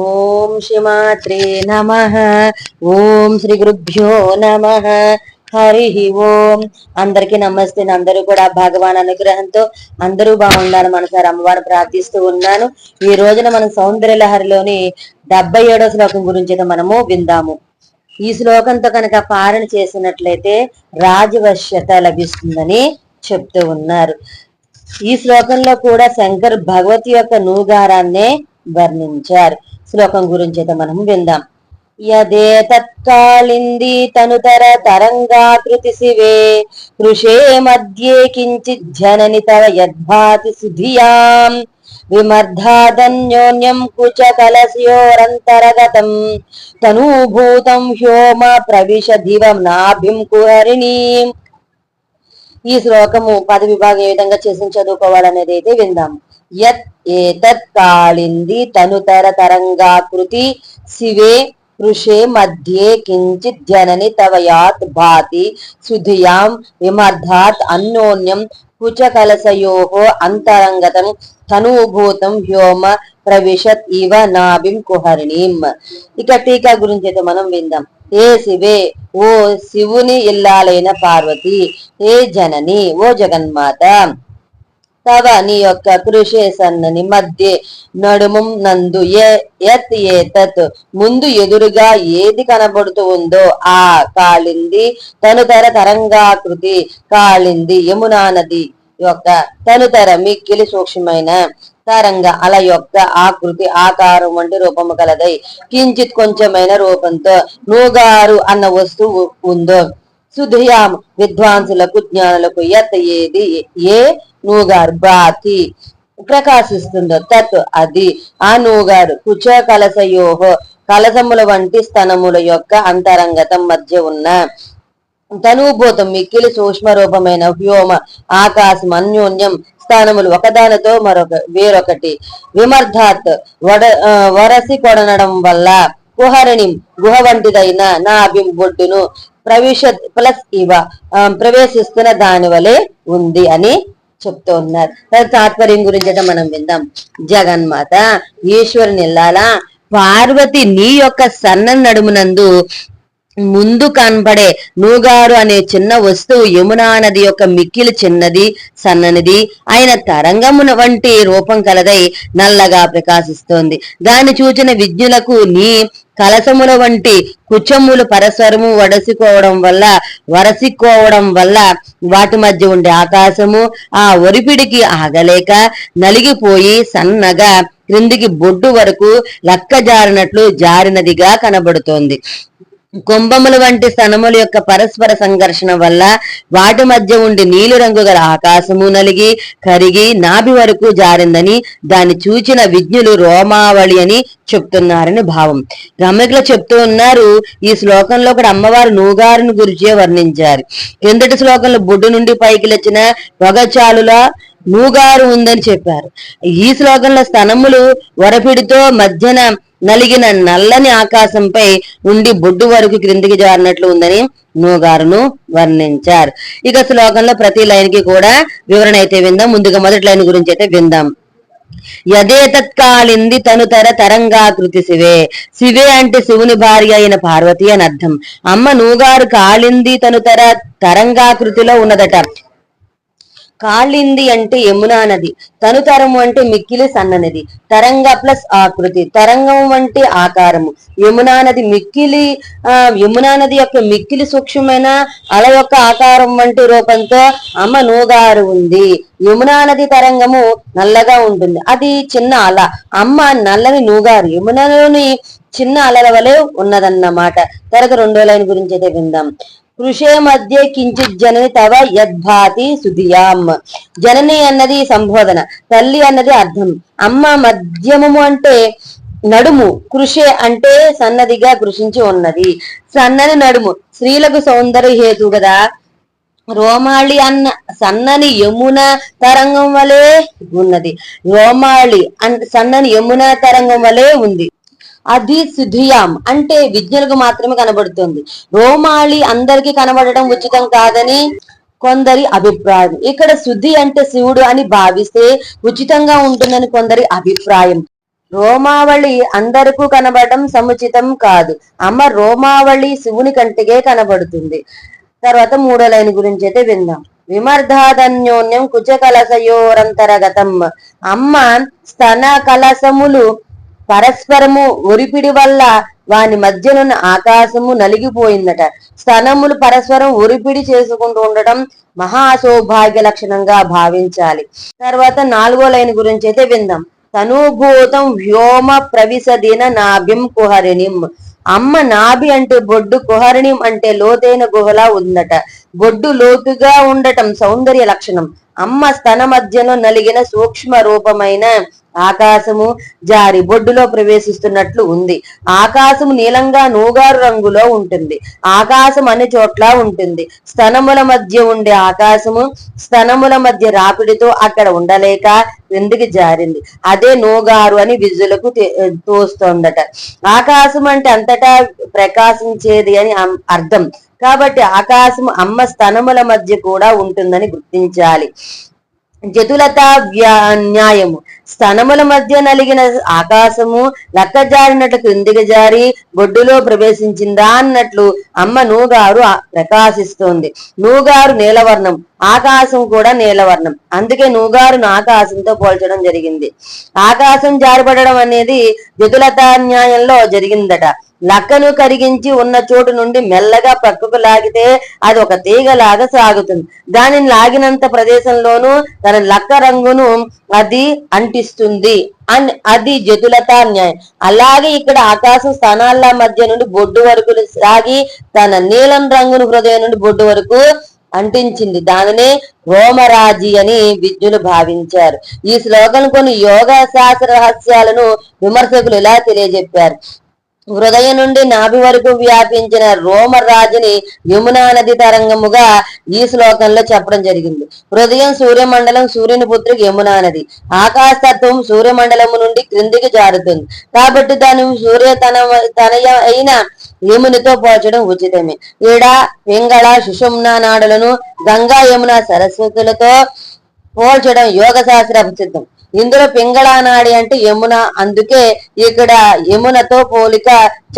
ఓం శ్రీమాత్రే నమ. ఓం శ్రీ గురుభ్యో నమ. హరి ఓం. అందరికి నమస్తే. అందరూ కూడా భగవాన్ అనుగ్రహంతో అందరూ బాగుండాలి మనసారి అమ్మవారు ప్రార్థిస్తూ ఉన్నాను. ఈ రోజున మనం సౌందర్య లహరిలోని డెబ్బై ఏడో శ్లోకం గురించి మనము విందాము. ఈ శ్లోకంతో కనుక పారణ చేసినట్లయితే రాజవశ్యత లభిస్తుందని చెప్తూ ఉన్నారు. ఈ శ్లోకంలో కూడా శంకర్ భగవతి యొక్క నూగారాన్నే వర్ణించారు. శ్లోకం గురించి అయితే మనం విందాం. యదే తత్కాలింది తనుతర తరంగాకృతి శివే కృషే మధ్యే కించిత్ జనని తవ యద్భాతి సుధియాం. విమర్ధాదన్యోన్యం కుచ కలశయోరంతరగతం తనూభూతం హ్యోమ ప్రవిశ దివం నాభిం కుహరిణీం. ఈ శ్లోకము పద విభాగం ఏ విధంగా చేసి చదువుకోవాలనేది అయితే విందాము యత్ ఏతత్ కాళింది తనుతర తరంగాకృతి శివే కృషే మధ్యే కించిత్ జనని తవయాత్ భాతి సుధియాం విమర్ధాత్ అన్యోన్యం కుచకలసయో అంతరంగతం తనూభూతం వ్యోమ ప్రవిశత్ ఇవ నాభిం కుహరిణీం. ఇక టీకా గురించి అయితే మనం విందాం. ఏ శివే? ఓ శివుని ఇల్లాలైన పార్వతి. ఏ జనని? ఓ జగన్మాత. తవ నీ యొక్క కృషి సన్నని మధ్య నడుము నందు ఎత్ ఏతత్ ముందు ఎదురుగా ఏది కనబడుతూ ఉందో ఆ కాళింది తనుతర తరంగాకృతి కాళింది యమునా నది యొక్క తనుతర మిక్కిలి సూక్ష్మమైన తరంగ అల యొక్క ఆకృతి ఆకారం వంటి రూపము కలదై కించిత్ కొంచెమైన రూపంతో నూగారు అన్న వస్తువు ఉందో. సుధియాం విద్వాంసులకు జ్ఞానులకు ఎత్ ఏది ఏ నూగారు బాతి ప్రకాశిస్తుందో. తత్ అది. ఆ నూగారు కుచ కలసయోహో కలసముల వంటి స్థనముల యొక్క అంతరంగతం మధ్య ఉన్న తనుభూతం మిక్కిలి సూక్ష్మ రూపమైన వ్యోమ ఆకాశం అన్యోన్యం స్థానములు ఒకదానితో మరొక వేరొకటి. విమర్ధాత్ వడ వరసి కొడనడం వల్ల కుహరిణి గుహ వంటిదైన నా బొడ్డును ప్రవేశ ప్లస్ ఇవ ప్రవేశిస్తున్న దాని వలె ఉంది అని చెప్తూ ఉన్నారు తాత్పర్యం గురించి మనం విందాం. జగన్మాత ఈశ్వరుని ఇల్లాలా పార్వతి నీ యొక్క సన్న నడుమునందు ముందు కనబడే నూగారు అనే చిన్న వస్తువు యమునా నది యొక్క మిక్కిలి చిన్నది సన్ననిది ఆయన తరంగమున వంటి రూపం కలదై నల్లగా ప్రకాశిస్తోంది. దాన్ని చూచిన విజ్ఞులకు నీ కలసముల వంటి కుచములు పరస్పరము వడసికోవడం వల్ల వరసికోవడం వల్ల వాటి మధ్య ఉండే ఆకాశము ఆ ఒరిపిడికి ఆగలేక నలిగిపోయి సన్నగా క్రిందికి బొడ్డు వరకు లక్క జారినట్లు జారినదిగా కనబడుతోంది. కుంభముల వంటి స్థనముల యొక్క పరస్పర సంఘర్షణ వల్ల వాటి మధ్య ఉండి నీలిరంగు గల ఆకాశము నలిగి కరిగి నాభి వరకు జారిందని దాన్ని చూచిన విజ్ఞులు రోమావళి అని చెప్తున్నారని భావం. గమ్మకిలో చెప్తూ ఉన్నారు ఈ శ్లోకంలో కూడా అమ్మవారు నూగారుని గురిచే వర్ణించారు. కిందటి శ్లోకంలో బొడ్డు నుండి పైకి లేచిన పొగచాలులా నూగారు ఉందని చెప్పారు. ఈ శ్లోకంలో స్థనములు వరపిడితో మధ్యన నలిగిన నల్లని ఆకాశంపై ఉండి బొడ్డు వరకు క్రిందికి జారినట్లు ఉందని నూగారును వర్ణించారు. ఇక శ్లోకంలో ప్రతి లైన్కి కూడా వివరణ అయితే విందాం. ముందుగా మొదటి లైన్ గురించి అయితే విందాం. యథేతత్కాలింది తనుతర తరంగాకృతి శివే శివే అంటే శివుని భార్య అయిన పార్వతి అని అర్థం. అమ్మ నూగారు కాలింది తనుతర తరంగాకృతిలో ఉన్నదట. కాళింది అంటే యమునా నది తనుతరము అంటే మిక్కిలి సన్ననది తరంగ ప్లస్ ఆకృతి తరంగం అంటే ఆకారము. యమునా నది మిక్కిలి ఆ యమునా నది యొక్క మిక్కిలి సూక్ష్మమైన అల యొక్క ఆకారం వంటి రూపంతో అమ్మ నూగారు ఉంది. యమునా నది తరంగము నల్లగా ఉంటుంది. అది చిన్న అల. అమ్మ నల్లని నూగారు. యమునలోని చిన్న అలల వలె ఉన్నదన్నమాట. తర్వాత రెండో లైన్ గురించి అయితే విందాం. కృషే మధ్య కించిత్ జనని తవ యద్భాతి సుధియాం జనని అన్నది సంబోధన తల్లి అన్నది అర్థం. అమ్మ మధ్యమము అంటే నడుము కృషి అంటే సన్నదిగా కృషించి ఉన్నది. సన్నని నడుము స్త్రీలకు సౌందర్య హేతు కదా రోమాళి అన్న సన్నని యమున తరంగం వలె ఉన్నది. రోమాళి అన్ సన్నని యమున తరంగం వలె ఉంది. అది సుధియాం అంటే విజ్ఞులకు మాత్రమే కనబడుతుంది. రోమాళి అందరికి కనబడటం ఉచితం కాదని కొందరి అభిప్రాయం. ఇక్కడ శుద్ధి అంటే శివుడు అని భావిస్తే ఉచితంగా ఉంటుందని కొందరి అభిప్రాయం. రోమావళి అందరికీ కనబడటం సముచితం కాదు. అమ్మ రోమావళి శివుని కంటికే కనబడుతుంది. తర్వాత మూడో లైన్ గురించి అయితే విందాం. విమర్ధాధన్యోన్యం కుచ కలసయోరంతరగతం అమ్మ స్తన కలసములు పరస్పరము ఒరిపిడి వల్ల వాని మధ్యనున్న ఆకాశము నలిగిపోయిందట. స్థనములు పరస్పరం ఒరిపిడి చేసుకుంటూ ఉండటం మహా సౌభాగ్య లక్షణంగా భావించాలి. తర్వాత నాలుగో లైన్ గురించి అయితే విందాం. తనుభూతం వ్యోమ ప్రవిశదిన నాభిం కుహరిణిం. అమ్మ నాభి అంటే బొడ్డు కుహరిణిం అంటే లోతైన గుహలా ఉందట. బొడ్డు లోతుగా ఉండటం సౌందర్య లక్షణం. అమ్మ స్తన మధ్యలో నలిగిన సూక్ష్మ రూపమైన ఆకాశము జారి బొడ్డులో ప్రవేశిస్తున్నట్లు ఉంది. ఆకాశము నీలంగా నూగారు రంగులో ఉంటుంది. ఆకాశం అన్ని చోట్ల ఉంటుంది. స్తనముల మధ్య ఉండే ఆకాశము స్తనముల మధ్య రాపిడితో అక్కడ ఉండలేక క్రిందికి జారింది? అదే నూగారు అని విజులకు తోస్తోందట. ఆకాశం అంటే అంతటా ప్రకాశించేది అని అర్థం. కాబట్టి ఆకాశం అమ్మ స్తనముల మధ్య కూడా ఉంటుందని గుర్తించాలి. జతులత న్యాయము. స్తనముల మధ్య నలిగిన ఆకాశము లక్కజారినట్లు క్రిందికి జారి బొడ్డులో ప్రవేశించిందా అన్నట్లు అమ్మ నూగారు ప్రకాశిస్తోంది. నూగారు నీలవర్ణం. ఆకాశం కూడా నీలవర్ణం. అందుకే నూగారును ఆకాశంతో పోల్చడం జరిగింది. ఆకాశం జారిపడడం అనేది జతులత న్యాయంలో జరిగిందట. లక్కను కరిగించి ఉన్న చోటు నుండి మెల్లగా పక్కకు లాగితే అది ఒక తీగలాగా సాగుతుంది. దానిని లాగినంత ప్రదేశంలోనూ తన లక్క రంగును అది అంటిస్తుంది. అని అది జతులత న్యాయం. అలాగే ఇక్కడ ఆకాశం స్థానాల మధ్య నుండి బొడ్డు వరకు సాగి తన నీలం రంగును హృదయం నుండి బొడ్డు వరకు అంటించింది. దానినే రోమరాజి అని విద్యులు భావించారు. ఈ శ్లోకం కొన్ని యోగా శాస్త్ర రహస్యాలను విమర్శకులు ఇలా తెలియజెప్పారు. హృదయం నుండి నాభి వరకు వ్యాపించిన రోమరాజుని యమునా నది తరంగముగా ఈ శ్లోకంలో చెప్పడం జరిగింది. హృదయం సూర్యమండలం సూర్యుని పుత్రికి యమునా నది ఆకాశతత్వం సూర్యమండలము నుండి క్రిందికి జారుతుంది. కాబట్టి దాని సూర్య తన తనయ అయిన యమునితో పోల్చడం ఉచితమే. ఈడ పింగళ సుషుమ్న నాడులను గంగా యమున సరస్వతులతో పోల్చడం యోగ శాస్త్ర సిద్ధం. ఇందులో పింగళానాడి అంటే యమున. అందుకే ఇక్కడ యమునతో పోలిక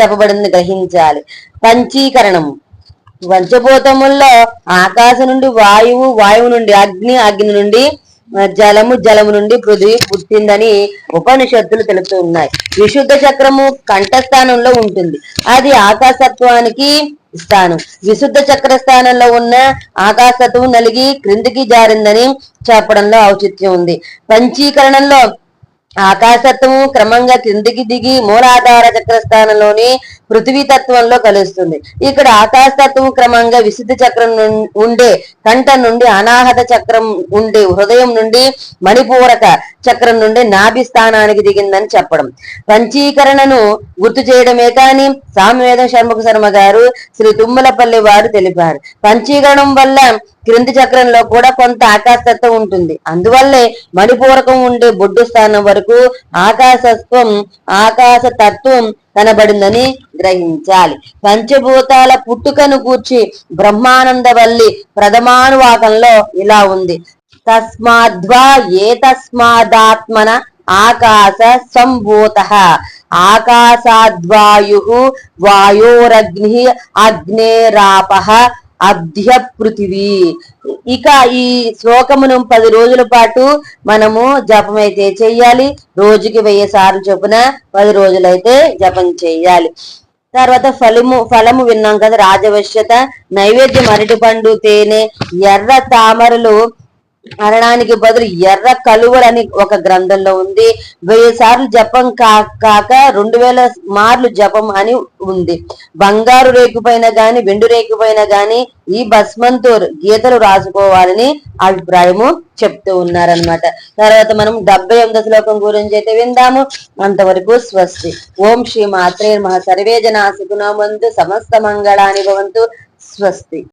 చెప్పబడింది గ్రహించాలి. పంచీకరణము పంచభూతముల్లో ఆకాశం నుండి వాయువు వాయువు నుండి అగ్ని అగ్ని నుండి జలము జలము నుండి పృథ్వీ పుట్టిందని ఉపనిషత్తులు తెలుపుతూ ఉన్నాయి. విశుద్ధ చక్రము కంఠస్థానంలో ఉంటుంది. అది ఆకాశత్వానికి స్థానం. విశుద్ధ చక్ర స్థానంలో ఉన్న ఆకాశత్వం నలిగి క్రిందికి జారిందని చెప్పడంలో ఔచిత్యం ఉంది. పంచీకరణంలో ఆకాశత్వము క్రమంగా కిందికి దిగి మూలాధార చక్రస్థానంలోని పృథ్వీ తత్వంలో కలుస్తుంది. ఇక్కడ ఆకాశతత్వం క్రమంగా విశుద్ధ చక్రం ఉండే కంఠ నుండి అనాహత చక్రం ఉండే హృదయం నుండి మణిపూరక చక్రం నుండి నాభి స్థానానికి దిగిందని చెప్పడం. పంచీకరణను గుర్తు చేయడమే కాని సామవేద శర్మకు శర్మ గారు శ్రీ తుమ్మలపల్లి వారు తెలిపారు. పంచీకరణం వల్ల క్రింది చక్రంలో కూడా కొంత ఆకాశతత్వం ఉంటుంది. అందువల్లే మణిపూరకం ఉండే బొడ్డు స్థానం వరకు ఆకాశత్వం ఆకాశ తత్వం కనబడిందని గ్రహించాలి. పంచభూతాల పుట్టుకను కూర్చి బ్రహ్మానందవల్లి ప్రథమానువాకంలో ఇలా ఉంది. తస్మాద్వా ఏ తస్మాదాత్మన ఆకాశ సంభూత ఆకాశాద్వాయు వాయోరగ్ని అగ్నేరాప అధ్యపృథివీ ఇక ఈ శ్లోకమును పది రోజుల పాటు మనము జపం అయితే చెయ్యాలి రోజుకి వెయ్యి సార్లు చొప్పున పది రోజులైతే జపం చెయ్యాలి తర్వాత ఫలము ఫలము విన్నాం కదా రాజవశ్యత. నైవేద్యం అరటి పండు తేనె ఎర్ర తామరలు అనడానికి బదులు ఎర్ర కలువలని ఒక గ్రంథంలో ఉంది. వెయ్యి సార్లు జపం కాక రెండు వేల మార్లు జపం అని ఉంది. బంగారు రేకుపైన గాని వెండు రేకుపైన గాని ఈ భస్మంతో గీతలు రాసుకోవాలని అభిప్రాయము చెప్తూ ఉన్నారనమాట తర్వాత మనం డెబ్బై ఎనిమిది శ్లోకం గురించి అయితే విందాము. అంతవరకు స్వస్తి. ఓం శ్రీ మాత్రే మహా సర్వే జనా సుగుణవంతు సమస్త మంగళాని భవంతు. స్వస్తి.